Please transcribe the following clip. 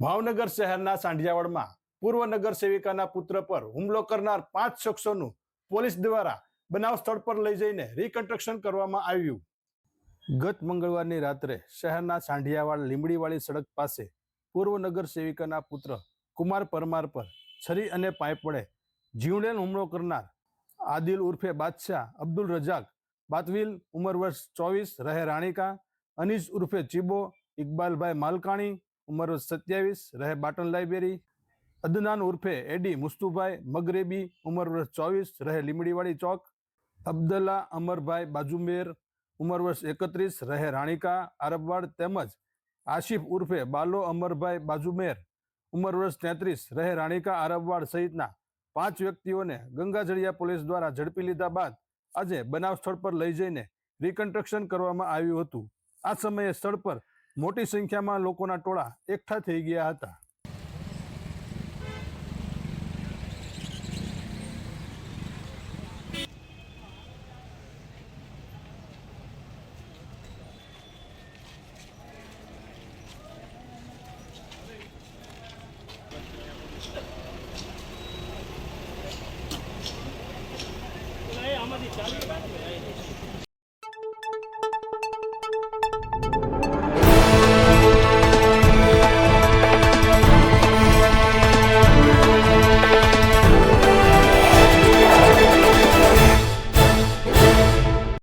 ભાવનગર શહેરના સાંઢિયાવાડમાં પૂર્વ નગર સેવિકાના પુત્ર પર હુમલો કરનાર પાંચ શખ્સોનું પોલીસ દ્વારા બનાવ સ્થળ પર લઈ જઈને રિકન્સ્ટ્રક્શન કરવામાં આવ્યું. ગત મંગળવારની રાત્રે શહેરના સાંઢિયાવાડ લીંબડીવાળી સડક પાસે પૂર્વ નગર સેવિકાના પુત્ર કુમાર પરમાર પર છરી અને પાઇપ વડે જીવલેણ હુમલો કરનાર આદિલ ઉર્ફે બાદશાહ અબ્દુલ રજાક બાતવીલ ઉંમર વર્ષ ચોવીસ, રહે રાણીકા, અનીસ ઉર્ફે ચીબો, ઇકબાલભાઈ માલકાણી ઉંમર સત્યાવીસ, રહે બાટન લાઇબ્રેરી. અદનાન ઉર્ફે એડી મુસ્તુભાઈ મગરેબી, ઉંમર વર્ષ ચોવીસ, રહે લીમડીવાડી ચોક. અબ્દલ્લા અમરભાઈ બાજુમેર ઉંમર વર્ષ એકત્રીસ, રહે રાણીકા, આરબવાડ તેમજ આશિફ ઉર્ફે બાલો અમરભાઈ બાજુમેર ઉંમર વર્ષ તેત્રીસ, રહે રાણીકા, આરબવાડ સહિતના પાંચ વ્યક્તિઓને ગંગાજળિયા પોલીસ દ્વારા ઝડપી લીધા બાદ આજે બનાવ સ્થળ પર લઈ જઈને રિકન્સ્ટ્રક્શન કરવામાં આવ્યું હતું. આ સમયે સ્થળ પર મોટી સંખ્યામાં લોકોના ટોળા એકઠા થઈ ગયા હતા. આમાંથી ચાલી